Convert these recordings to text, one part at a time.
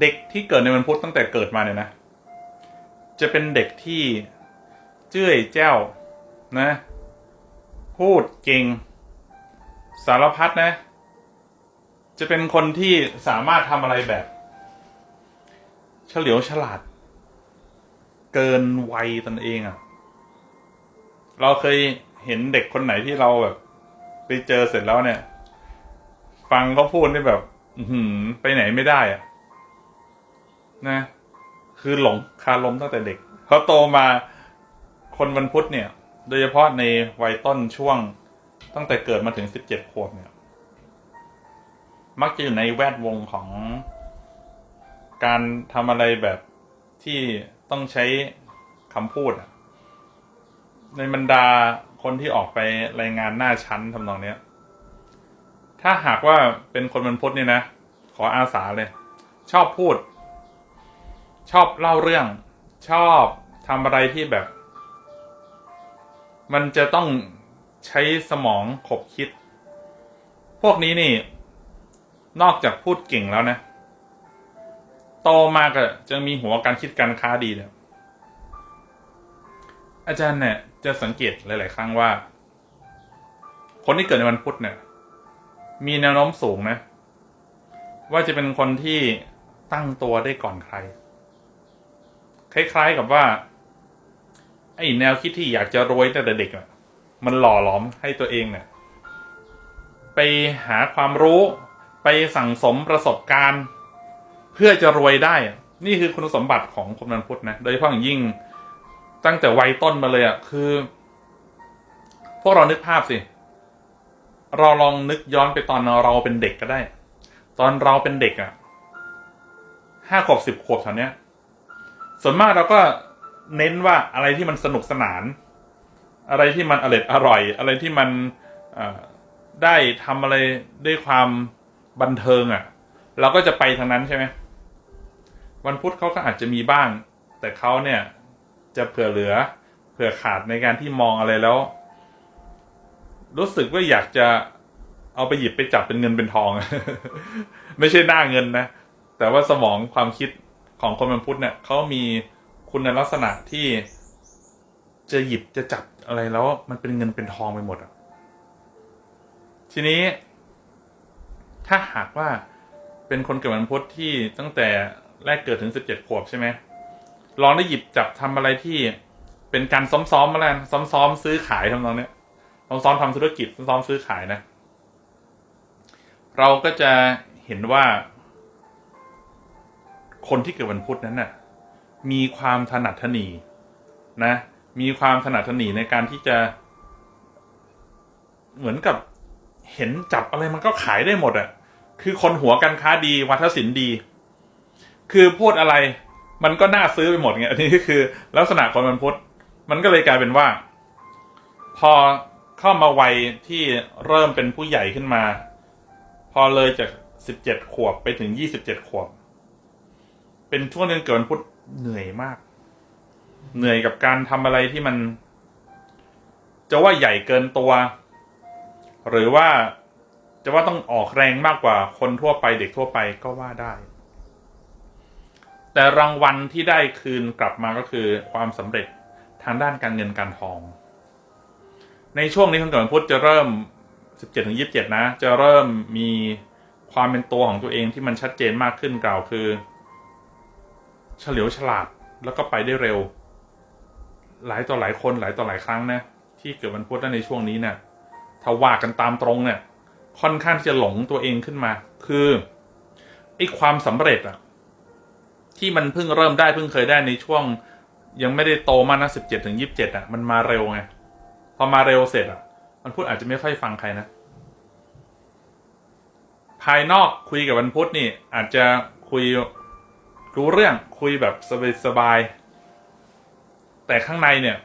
เด็กที่เกิดในวันพุธตั้งแต่เกิดมาเนี่ยนะ จะเป็นเด็กที่เจ้ยแจ้วนะ พูดเก่ง สารพัดนะ จะเป็นคนที่สามารถทำอะไรแบบ เฉลียวฉลาด เกินวัยตนเองอะ่ะ เราเคยเห็นเด็กคนไหนที่เราแบบไปเจอเสร็จแล้วเนี่ย ฟังเขาพูดนี่แบบไปไหนไม่ได้อะ นะ คือหลงคาลมตั้งแต่เด็กเขาโตมาคนวันพุธเนี่ย โดยเฉพาะในวัยต้นช่วงตั้งแต่เกิดมาถึงสิบเจ็ดขวบเนี่ย มักจะอยู่ในแวดวงของการทำอะไรแบบที่ต้องใช้คำพูดในบรรดาคนที่ออกไปรายงานหน้าชั้นทำนองเนี้ย ถ้าหากว่าเป็นคนวันพุธเนี่ยนะ ขออาสาเลย ชอบพูด ชอบเล่าเรื่อง ชอบทำอะไรที่แบบ มันจะต้องใช้สมองขบคิด พวกนี้นี่ นอกจากพูดเก่งแล้วนะ โตมาก็จะมีหัวการคิดการค้าดีเนี่ยอาจารย์เนี่ย จะสังเกตหลาย ๆ ครั้งว่า คนที่เกิดในวันพุธเนี่ย มีแนวโน้มสูงนะ ว่าจะเป็นคนที่ตั้งตัวได้ก่อนใคร คล้าย ๆกับว่า ไอ้แนวคิดที่อยากจะรวยตั้งแต่เด็กน่ะ มันหล่อหลอมให้ตัวเองเนี่ยไปหาความรู้ไปสั่งสมประสบการณ์ เพื่อจะรวยได้ นี่คือคุณสมบัติของคนวันพุธนะ โดยเฉพาะอย่างยิ่งตั้งแต่วัยต้นมาเลยอะคือ พวกเรานึกภาพสิ เราลองนึกย้อนไปตอนเราเป็นเด็กก็ได้ ตอนเราเป็นเด็กอะห้าขวบสิบขวบแถวเนี้ย ส่วนมากเราก็เน้นว่าอะไรที่มันสนุกสนาน อะไรที่มันอร่อยอร่อย อะไรที่มันได้ทำอะไรด้วยความบันเทิงอะ่ะ เราก็จะไปทางนั้นใช่ไหมวันพุธเขาก็อาจจะมีบ้าง แต่เขาเนี่ยจะเผื่อเหลือ เผื่อขาดในการที่มองอะไรแล้ว รู้สึกว่าอยากจะเอาไปหยิบไปจับเป็นเงินเป็นทอง ไม่ใช่หน้าเงินนะ แต่ว่าสมองความคิด ของคนวันพุทธเนี่ยเขามีคุณลักษณะที่จะหยิบจะจับอะไรแล้วมันเป็นเงินเป็นทองไปหมดอะ ทีนี้ ถ้าหากว่าเป็นคนเกิดวันพุธที่ตั้งแต่แรกเกิดถึงสิบเจ็ดขวบใช่ไหมลองได้หยิบจับทำอะไรที่เป็นการซ้อมๆมาแล้วซ้อมๆซื้อขายทำนองเนี้ยซ้อมๆทำธุรกิจซ้อมๆซื้อขายนะ เราก็จะเห็นว่า คนที่เกิดวันพุธนั้นน่ะมีความถนัดถนีนะ มีความถนัดถนีในการที่จะ เหมือนกับเห็นจับอะไรมันก็ขายได้หมดอะ่ะ คือคนหัวการค้าดีวัฒนศิลป์ดี คือพูดอะไร มันก็น่าซื้อไปหมดไงอันนี้คือ ลักษณะคนมันพุธมันก็เลยกลายเป็นว่า พอเข้ามาวัยที่เริ่มเป็นผู้ใหญ่ขึ้นมา พอเลยจากสิบเจ็ดขวบไปถึงยี่สิบเจ็ดขวบ เป็นช่วงนึงเกิดวันพุธเหนื่อยมาก เหนื่อยกับการทำอะไรที่มัน จะว่าใหญ่เกินตัว หรือว่าจะว่าต้องออกแรงมากกว่าคนทั่วไปเด็กทั่วไปก็ว่าได้ แต่รางวัลที่ได้คืนกลับมาก็คือความสำเร็จทางด้านการเงินการทอง ในช่วงนี้คนเกิดวันพุธจะเริ่ม 17ถึง27 นะ จะเริ่มมีความเป็นตัวของตัวเองที่มันชัดเจนมากขึ้นกล่าวคือ เฉลียวฉลาดแล้วก็ไปได้เร็ว หลายต่อหลายคนหลายต่อหลายครั้งนะที่เกิดวันพุธในช่วงนี้เนี่ยถ้าว่ากันตามตรงเนี่ยค่อนข้างที่จะหลงตัวเองขึ้นมา คือไอ้ความสำเร็จอะที่มันเพิ่งเริ่มได้เพิ่งเคยได้ในช่วง ยังไม่ได้โตมากนะสิบเจ็ดถึงยีิบเจ็ดอะมันมาเร็วไงพอมาเร็วเสร็จอะมันพูดอาจจะไม่ค่อยฟังใครนะ ภายนอกคุยกับวันพุธนี่ อาจจะคุย รู้เรื่องคุยแบบสบายๆแต่ข้างในเนี่ย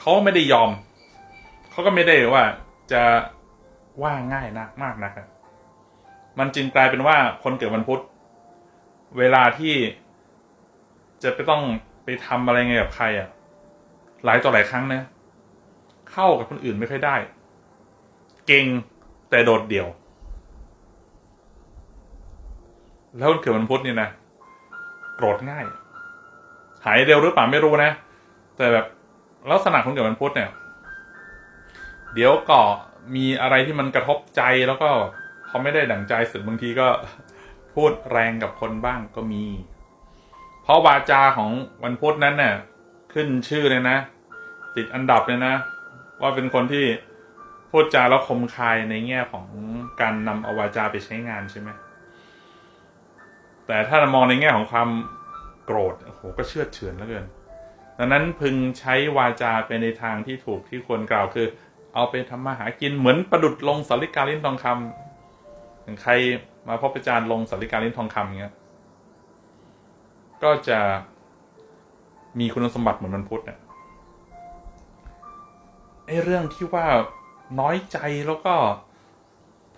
เขาไม่ได้ยอมเขาก็ไม่ได้ว่าจะว่าง่ายนักมากนะครับมันจึงกลายเป็นว่าคนเกิดวันพุธเวลาที่จะไปต้องไปทำอะไรไงกับใครอะ หลายต่อหลายครั้งนะเข้ากับคนอื่นไม่ค่อยได้ เก่งแต่โดดเดี่ยว แล้วคนเกิดวันพุธเนี่ยนะ โกรธง่าย หายเร็วหรือเปล่าไม่รู้นะ แต่แบบลักษณะของเกิดวันพุธเนี่ย เดี๋ยวก็มีอะไรที่มันกระทบใจแล้วก็พอไม่ได้ดั่งใจเสร็จบางทีก็พูดแรงกับคนบ้างก็มี เพราะวาจาของวันพุธนั้นเนี่ยขึ้นชื่อเลยนะ ติดอันดับเลยนะ ว่าเป็นคนที่พูดจาแล้วคมคายในแง่ของการนำเอาวาจาไปใช้งานใช่ไหม แต่ถ้ามองในแง่ของความโกรธโอ้โหก็เชื่อเฉือนเหลือเกิน ดังนั้นพึงใช้วาจาไปในทางที่ถูกที่ควรกล่าวคือ เอาไปทำมาหากินเหมือนประดุดลงสาริกาลิ้นทองคำอย่างใครมาพบอาจารย์ลงสาริกาลิ้นทองคำอย่างเงี้ยก็จะมีคุณสมบัติเหมือนมันพุทธเนี่ยไอ้เรื่องที่ว่าน้อยใจแล้วก็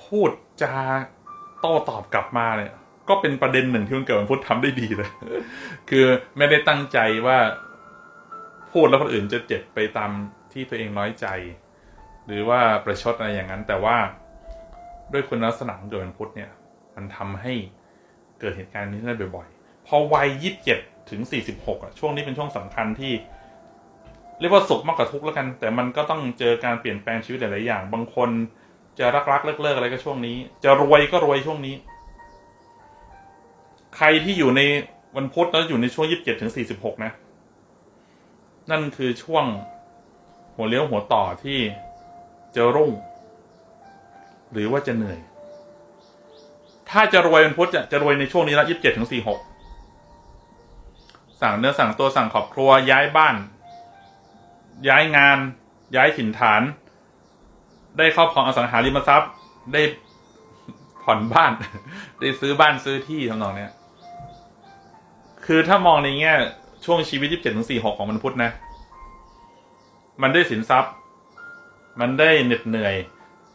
พูดจาโต้ตอบกลับมาเนี่ย ก็เป็นประเด็นหนึ่งที่มันเกิดมันพุธทำได้ดีเลย คือไม่ได้ตั้งใจว่า พูดแล้วคนอื่นจะเจ็บไปตามที่ตัวเองน้อยใจ หรือว่าประชดอะไรอย่างนั้น แต่ว่าด้วยคุณลักษณะของเกิดวันพุธเนี่ย มันทำให้เกิดเหตุการณ์นี้ได้บ่อยๆ พอวัยยี่สิบเจ็ดถึงสี่สิบหกอะช่วงนี้เป็นช่วงสำคัญที่ เรียกว่าสุขมากกว่าทุกข์แล้วกัน แต่มันก็ต้องเจอการเปลี่ยนแปลงชีวิตหลายๆอย่าง บางคนจะรักๆเลิกๆอะไรก็ช่วงนี้ จะรวยก็รวยช่วงนี้ ใครที่อยู่ในวันพุธแล้วอยู่ในช่วงยี่สิบเจ็ดถึงสี่สิบหกนะ นั่นคือช่วงหัวเลี้ยวหัวต่อที่จะรุ่ง หรือว่าจะเหนื่อย ถ้าจะรวยเป็นพุธจะจะรวยในช่วงนี้ละยี่สิบเจ็ดถึงสี่หกสั่งเนื้อสั่งตัวสั่งครอบครัวย้ายบ้าน ย้ายงาน ย้ายถิ่นฐาน ได้ครอบครองอสังหาริมทรัพย์ ได้ผ่อนบ้าน ได้ซื้อบ้านซื้อที่ทำนองเนี้ย คือถ้ามองในแง่ช่วงชีวิตยี่สิบเจ็ดถึงสี่หกของมันพุทธนะ มันได้สินทรัพย์ มันได้เหน็ดเหนื่อย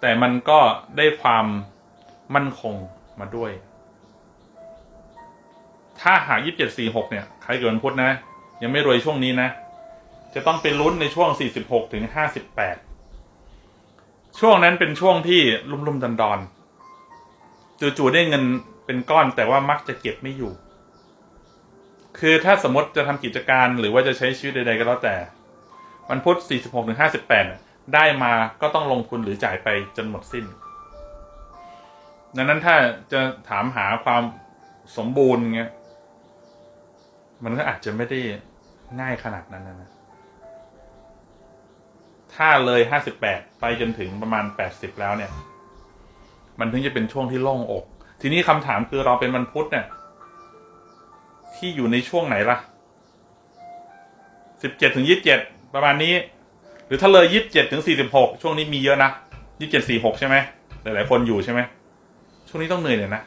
แต่มันก็ได้ความมั่นคงมาด้วย ถ้าหากยี่สิบเจ็ดสี่หกเนี่ยใครเกิดวันพุธนะ ยังไม่รวยช่วงนี้นะ จะต้องเป็นลุ้นในช่วงสี่สิบหกถึงห้าสิบแปดช่วงนั้นเป็นช่วงที่ลุ่มลุ่มดอนดอนๆจู่ๆได้เงินเป็นก้อนแต่ว่ามักจะเก็บไม่อยู่ คือถ้าสมมติจะทำกิจการหรือว่าจะใช้ชีวิตใดๆก็แล้วแต่ วันพุธ46ถึง58เนี่ยได้มาก็ต้องลงทุนหรือจ่ายไปจนหมดสิ้น ดังนั้นถ้าจะถามหาความสมบูรณ์เงี้ย มันก็อาจจะไม่ได้ง่ายขนาดนั้นนะ ถ้าเลย 58 ไปจนถึงประมาณ 80 แล้วเนี่ย มันถึงจะเป็นช่วงที่โล่งอก ทีนี้คำถามคือเราเป็นวันพุธเนี่ย ที่อยู่ในช่วงไหนล่ะ17ถึง27ประมาณนี้ หรือถ้าเลย27ถึง46ช่วงนี้มีเยอะนะ27 46ใช่ไหมหลายๆคนอยู่ใช่ไหมช่วงนี้ต้องเหนื่อยเลยนะ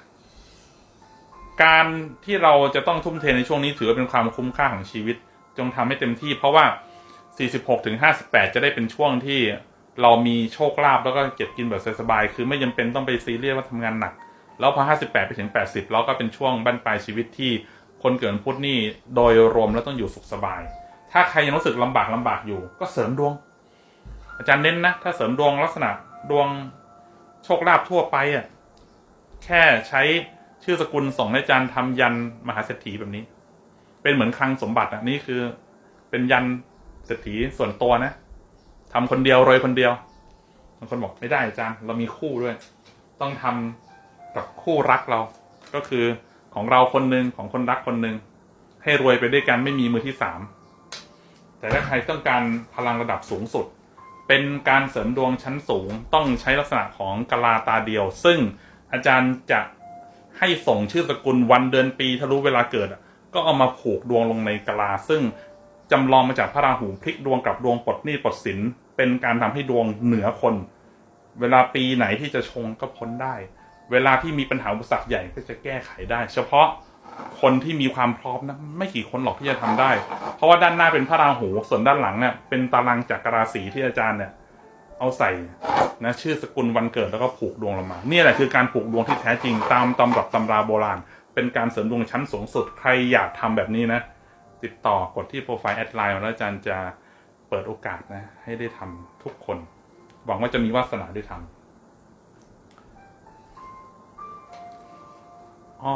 การที่เราจะต้องทุ่มเทในช่วงนี้ถือว่าเป็นความคุ้มค่าของชีวิต จงทำให้เต็มที่ เพราะว่า46ถึง58จะได้เป็นช่วงที่เรามีโชคลาภแล้วก็เก็บกินแบบสบายๆคือไม่จำเป็นต้องไปซีเรียสว่าทำงานหนัก แล้วพอ58ไปถึง80แล้วก็เป็นช่วงบั้นปลายชีวิตที่ คนเกิดพุธนี่โดยรวมแล้วต้องอยู่สุขสบาย ถ้าใครยังรู้สึกลำบากลำบากอยู่ ก็เสริมดวง อาจารย์เน้นนะ ถ้าเสริมดวงลักษณะดวงโชคลาภทั่วไปอะแค่ใช้ชื่อสกุลส่งให้อาจารย์ทำยันมหาเศรษฐีแบบนี้ เป็นเหมือนคลังสมบัติอะนี่คือ เป็นยันเศรษฐีส่วนตัวนะทำคนเดียวรวยคนเดียวบางคนบอกไม่ได้อาจารย์ เรามีคู่ด้วย ต้องทำกับคู่รักเรา ก็คือ ของเราคนหนึ่งของคนรักคนหนึ่งให้รวยไปด้วยกันไม่มีมือที่สามแต่ถ้าใครต้องการพลังระดับสูงสุด เป็นการเสริมดวงชั้นสูงต้องใช้ลักษณะของกลาตาเดียว ซึ่งอาจารย์จะให้ส่งชื่อสกุลวันเดือนปีถ้ารู้เวลาเกิด ก็เอามาผูกดวงลงในกลา ซึ่งจำลองมาจากพระราหูพลิกดวงกับดวงปลดหนี้ปลดสินเป็นการทำให้ดวงเหนือคน เวลาปีไหนที่จะชงก็พ้นได้ เวลาที่มีปัญหาอุปสรรคใหญ่ก็จะแก้ไขได้ เฉพาะคนที่มีความพร้อมนะไม่กี่คนหรอกที่จะทำได้ เพราะว่าด้านหน้าเป็นพระราหูส่วนด้านหลังเนี่ยเป็นตารางจากราศีที่อาจารย์เนี่ยเอาใส่นะชื่อสกุลวันเกิดแล้วก็ผูกดวงลงมานี่แหละคือการผูกดวงที่แท้จริงตามตำรับตำราโบราณ เป็นการเสริมดวงชั้นสูงสุดใครอยากทำแบบนี้นะ ติดต่อกดที่โปรไฟล์แอดไลน์แล้วอาจารย์จะเปิดโอกาสนะให้ได้ทำทุกคน หวังว่าจะมีวาสนาได้ทำ อ๋อ